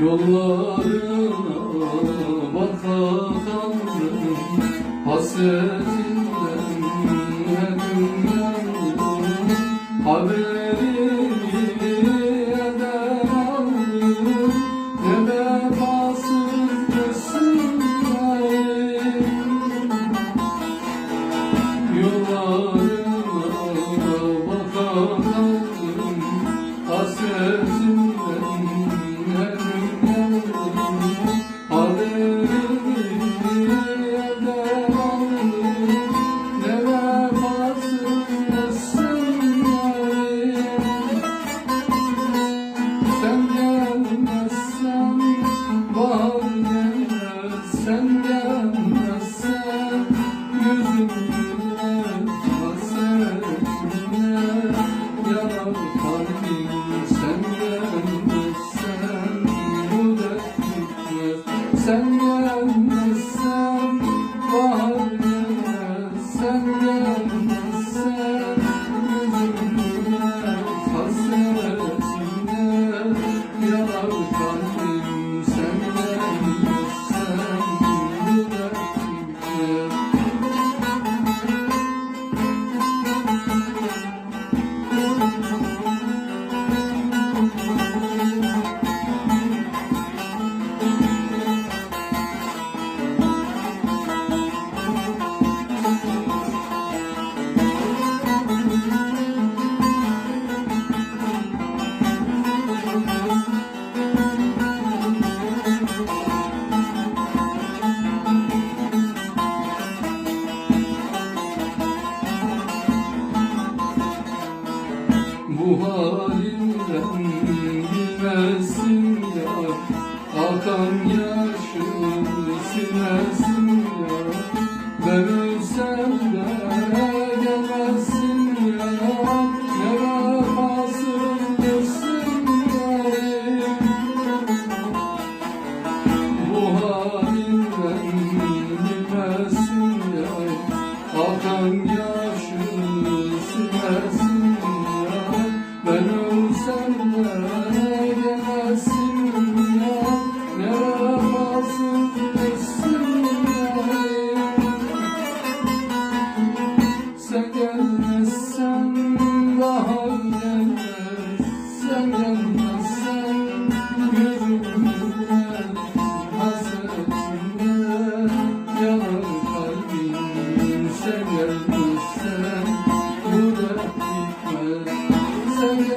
Yollarına baka kaldım Hasretinden her gün eder aldım Ne Yollarına Hasretinden gelmez Sen gelmezsen yüzüm Sen bu halimden bilmesin ya akan ya. you.